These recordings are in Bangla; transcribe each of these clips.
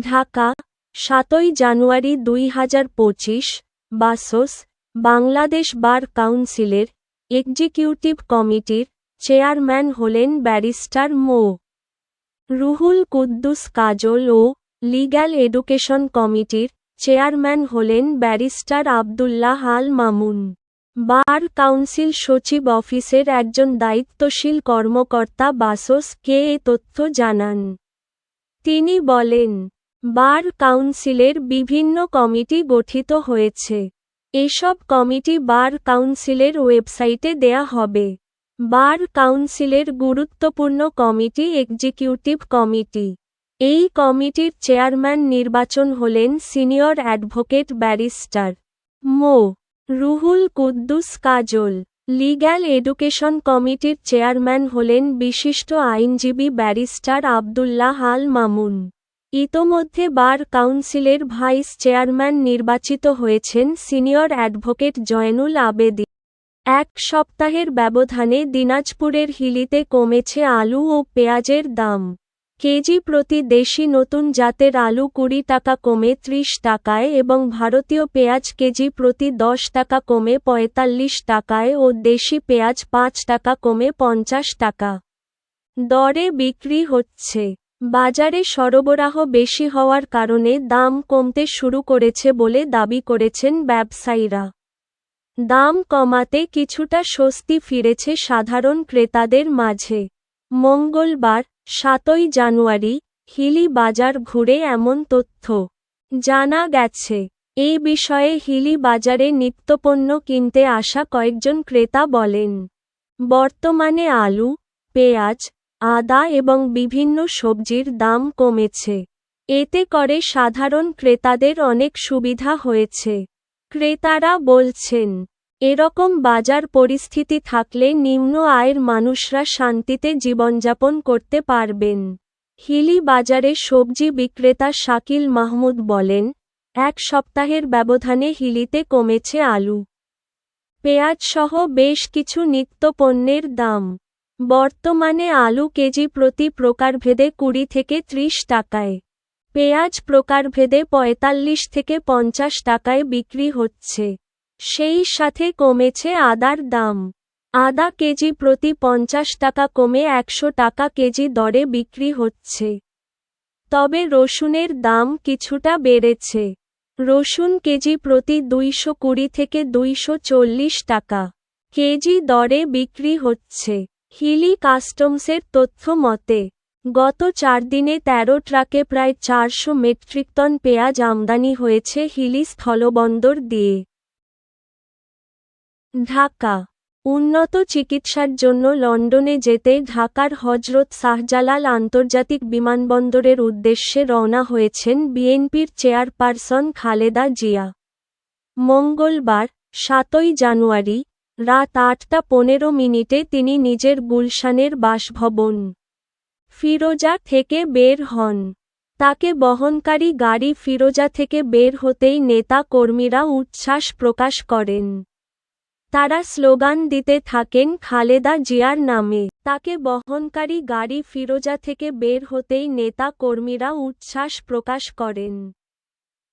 ঢাকা, সাতই জানুয়ারি দুই হাজার পঁচিশ, বাসস, বাংলাদেশ বার কাউন্সিলের এক্সিকিউটিভ কমিটির চেয়ারম্যান হলেন ব্যারিস্টার মো. রুহুল কুদ্দুস কাজল ও লিগ্যাল এডুকেশন কমিটির চেয়ারম্যান হলেন barrister Abdullah Al Mamun. Bar council সচিব অফিসের একজন দায়িত্বশীল কর্মকর্তা বাসস কে এ তথ্য জানান। তিনি বলেন বার কাউন্সিলের বিভিন্ন কমিটি গঠিত হয়েছে। এসব কমিটি বার কাউন্সিলের ওয়েবসাইটে দেয়া হবে। বার কাউন্সিলের গুরুত্বপূর্ণ কমিটি এক্সিকিউটিভ কমিটি। এই কমিটির চেয়ারম্যান নির্বাচন হলেন senior advocate barrister Md. Ruhul Quddus Kajal. Legal education কমিটির চেয়ারম্যান হলেন বিশিষ্ট আইনজীবী ব্যারিস্টার আবদুল্লাহ আল মামুন। ইতোমধ্যে বার কাউন্সিলের ভাইস চেয়ারম্যান নির্বাচিত হয়েছেন সিনিয়র অ্যাডভোকেট জয়নুল আবেদি। এক সপ্তাহের ব্যবধানে দিনাজপুরের হিলিতে কমেছে আলু ও পেঁয়াজের দাম। কেজি প্রতি দেশি নতুন জাতের আলু কুড়ি টাকা কমে ত্রিশ টাকায় এবং ভারতীয় পেঁয়াজ কেজি প্রতি দশ টাকা কমে পঁয়তাল্লিশ টাকায় ও দেশি পেঁয়াজ পাঁচ টাকা কমে পঞ্চাশ টাকা। দরে বিক্রি হচ্ছে। বাজারে সরবরাহ বেশি হওয়ার কারণে দাম কমতে শুরু করেছে বলে দাবি করেছেন ব্যবসায়ীরা। দাম কমাতে কিছুটা স্বস্তি ফিরেছে সাধারণ ক্রেতাদের মাঝে। মঙ্গলবার, সাতই জানুয়ারি, হিলি বাজার ঘুরে এমন তথ্য জানা গেছে। এই বিষয়ে হিলি বাজারে নিত্যপণ্য কিনতে আসা কয়েকজন ক্রেতা বলেন, বর্তমানে আলু, পেঁয়াজ আদা এবং বিভিন্ন সবজির দাম কমেছে। এতে করে সাধারণ ক্রেতাদের অনেক সুবিধা হয়েছে। ক্রেতারা বলছেন, এরকম বাজার পরিস্থিতি থাকলে নিম্ন আয়ের মানুষরা শান্তিতে জীবনযাপন করতে পারবেন। হিলি বাজারে সবজি বিক্রেতা শাকিল মাহমুদ বলেন, এক সপ্তাহের ব্যবধানে হিলিতে কমেছে আলু। পেঁয়াজ সহ বেশ কিছু নিত্যপণ্যের দাম। বর্তমানে আলু কেজি প্রতি প্রকারভেদে কুড়ি থেকে ত্রিশ টাকায়। পেঁয়াজ প্রকারভেদে পঁয়তাল্লিশ থেকে পঞ্চাশ টাকায় বিক্রি হচ্ছে। সেই সাথে কমেছে আদার দাম। আদা কেজি প্রতি পঞ্চাশ টাকা কমে একশো টাকা কেজি দরে বিক্রি হচ্ছে। তবে রসুনের দাম কিছুটা বেড়েছে। রসুন কেজি প্রতি দুইশো কুড়ি থেকে দুইশো চল্লিশ টাকা কেজি দরে বিক্রি হচ্ছে। হিলি কাস্টমসের তথ্য মতে, গত চার দিনে ১৩ ট্রাকে প্রায় চারশো মেট্রিক টন পেঁয়াজ আমদানি হয়েছে হিলি স্থলবন্দর দিয়ে। ঢাকা, উন্নত চিকিৎসার জন্য লন্ডনে যেতে ঢাকার হজরত শাহজালাল আন্তর্জাতিক বিমানবন্দরের উদ্দেশ্যে রওনা হয়েছেন বিএনপির চেয়ারপারসন খালেদা জিয়া। মঙ্গলবার, সাতই জানুয়ারি রাত আটটা পনেরো মিনিটে তিনি নিজের গুলশানের বাসভবন ফিরোজা থেকে বের হন। তাকে বহনকারী গাড়ি ফিরোজা থেকে বের হতেই নেতা কর্মীরা উচ্ছ্বাস প্রকাশ করেন। তারা স্লোগান দিতে থাকেন, খালেদা জিয়ার নামে। তাকে বহনকারী গাড়ি ফিরোজা থেকে বের হতেই নেতা কর্মীরা উচ্ছ্বাস প্রকাশ করেন।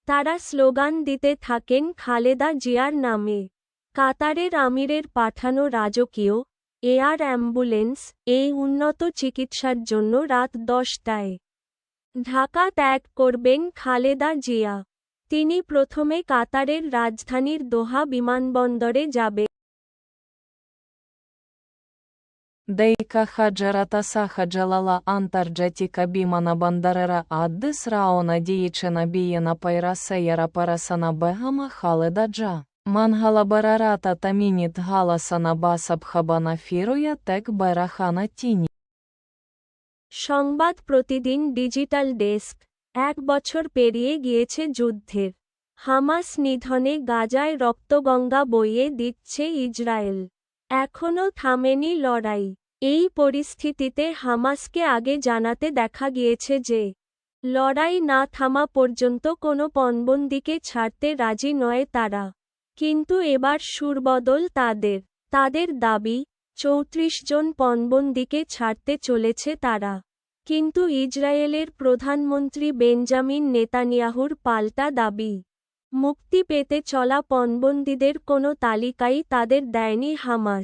তারা স্লোগান দিতে থাকেন, খালেদা জিয়ার নামে। কাতারের আমিরের পাঠানো রাজকীয় এয়ার অ্যাম্বুলেন্স এই উন্নত চিকিৎসার জন্য রাত দশটায় ঢাকা ত্যাগ করবেন খালেদা জিয়া তিনি প্রথমে কাতারের রাজধানীর দোহা বিমানবন্দরে Дейка хаджарата саха джалала антарджатика бимана бандарера аддис раона дієчина бієна пайрасеяра парасана бегама халеда джа. Мангала барарата тамініт галасана басабхабана фіруя тек берахана тіні. সংবাদ প্রতিদিন ডিজিটাল ডেস্ক এক বছর পেরিয়ে গিয়েছে যুদ্ধের হামাস নিধনে গাজায় রক্তগঙ্গা বইয়ে দিচ্ছে ইসরায়েল এখনও থামেনি লড়াই এই পরিস্থিতিতে হামাসকে আগে জানাতে দেখা গিয়েছে যে লড়াই না থামা পর্যন্ত কোনো পণবন্দিকে ছাড়তে রাজি নয় তারা কিন্তু এবার সুরবদল তাদের। তাদের দাবি, চৌত্রিশ জন পণবন্দিকে ছাড়তে চলেছে তারা। কিন্তু ইসরায়েলের প্রধানমন্ত্রী বেঞ্জামিন নেতানিয়াহুর পাল্টা দাবি। মুক্তি পেতে চলা পণবন্দীদের কোনো তালিকাই তাদের দেয়নি হামাস।